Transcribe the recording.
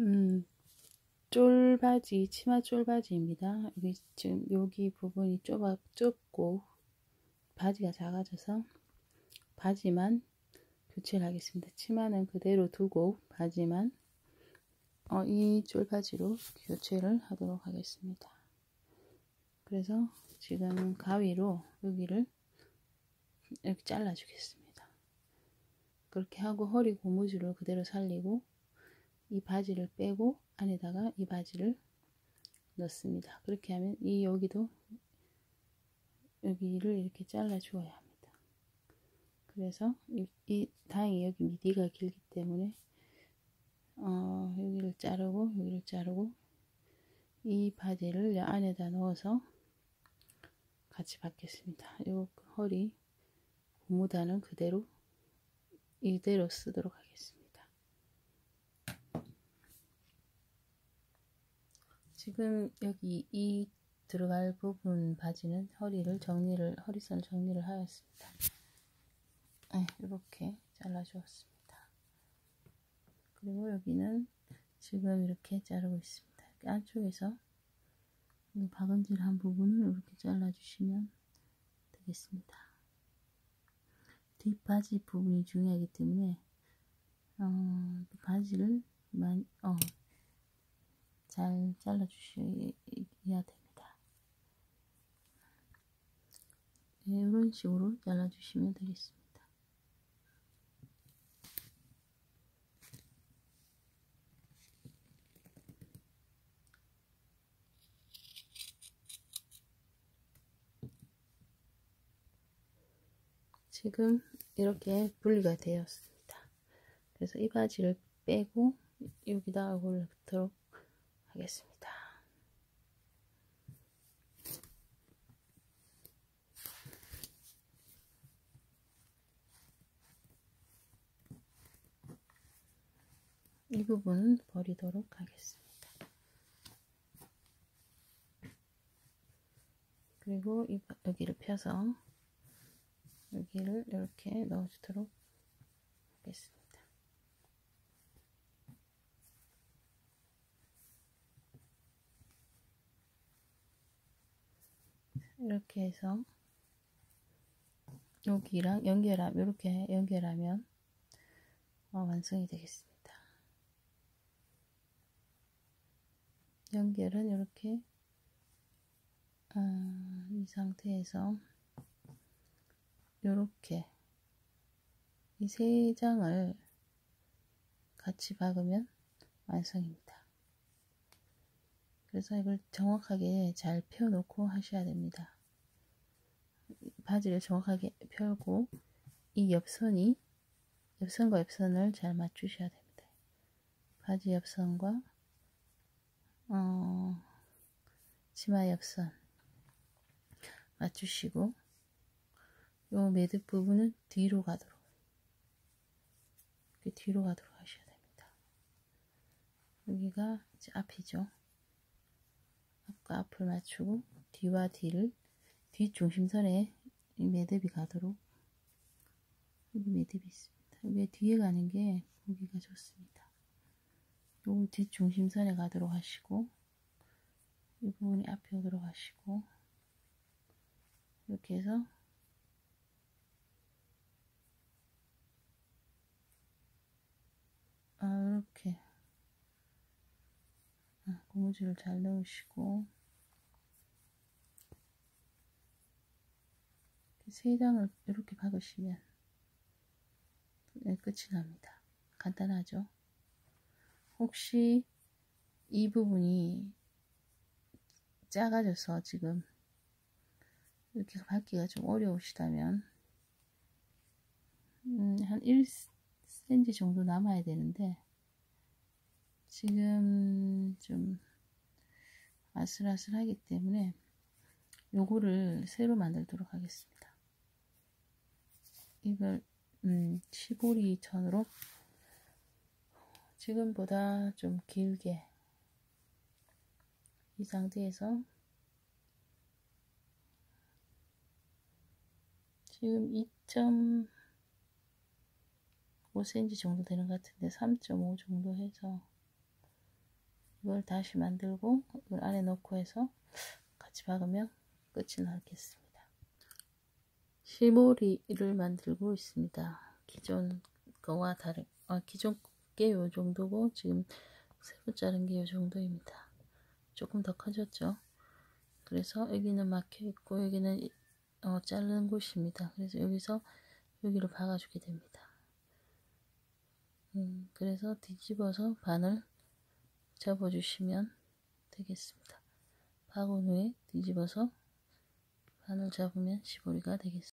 음, 쫄바지, 치마 쫄바지입니다. 여기 지금 여기 부분이 좁아, 좁고 바지가 작아져서 바지만 교체를 하겠습니다. 치마는 그대로 두고 바지만 어, 이 쫄바지로 교체를 하도록 하겠습니다. 그래서 지금 가위로 여기를 이렇게 잘라주겠습니다. 그렇게 하고 허리 고무줄을 그대로 살리고 이 바지를 빼고 안에다가 이 바지를 넣습니다. 그렇게 하면 이 여기도 여기를 이렇게 잘라 주어야 합니다. 그래서 이, 이 다행히 여기 미디가 길기 때문에 어, 여기를 자르고 여기를 자르고 이 바지를 안에다 넣어서 같이 받겠습니다. 이 허리 고무단은 그대로 이대로 쓰도록 하겠습니다. 지금 여기 이 들어갈 부분 바지는 허리를 정리를 허리선을 정리를 하였습니다. 네, 이렇게 잘라주었습니다. 그리고 여기는 지금 이렇게 자르고 있습니다. 안쪽에서 박음질한 부분을 이렇게 잘라주시면 되겠습니다. 뒷바지 부분이 중요하기 때문에 어, 바지를 많이 어, 잘 잘라주셔야 됩니다. 네, 이런 식으로 잘라주시면 되겠습니다. 지금 이렇게 분리가 되었습니다. 그래서 이 바지를 빼고 여기다 올려놓도록 하겠습니다. 이 부분은 버리도록 하겠습니다. 그리고 이, 여기를 펴서 여기를 이렇게 넣어주도록 하겠습니다. 이렇게 해서 여기랑 연결함 이렇게 연결하면 어, 완성이 되겠습니다. 연결은 이렇게 어, 이 상태에서 이렇게 이 세 장을 같이 박으면 완성입니다. 그래서 이걸 정확하게 잘 펴놓고 하셔야 됩니다. 바지를 정확하게 펴고 이 옆선이 옆선과 옆선을 잘 맞추셔야 됩니다. 바지 옆선과 어, 치마 옆선 맞추시고 요 매듭 부분은 뒤로 가도록 뒤로 가도록 하셔야 됩니다. 여기가 이제 앞이죠. 앞과 앞을 맞추고 뒤와 뒤를 뒤 중심선에 이 매듭이 가도록 여기 매듭이 있습니다. 왜 뒤에 가는 게 보기가 좋습니다. 요 뒷중심선에 가도록 하시고 이 부분이 앞에 오도록 하시고 이렇게 해서 아 이렇게 아, 고무줄을 잘 넣으시고 세 장을 이렇게 박으시면 네, 끝이 납니다. 간단하죠? 혹시 이 부분이 작아져서 지금 이렇게 받기가 좀 어려우시다면 음, 한 1cm 정도 남아야 되는데 지금 좀 아슬아슬하기 때문에 요거를 새로 만들도록 하겠습니다. 이걸 음, 시보리 천으로 지금보다 좀 길게 이 상태에서 지금 2.5cm 정도 되는 것 같은데 3.5 정도 해서 이걸 다시 만들고 이걸 안에 넣고 해서 같이 박으면 끝이 나겠습니다. 실모리를 만들고 있습니다. 기존 거와 다른 아, 기존 게 요 정도고 지금 새로 자른 게 요 정도입니다. 조금 더 커졌죠. 그래서 여기는 막혀 있고 여기는 어, 자르는 곳입니다. 그래서 여기서 여기로 박아주게 됩니다. 음, 그래서 뒤집어서 반을 접어주시면 되겠습니다. 박은 후에 뒤집어서 반을 잡으면 시보리가 되겠습니다.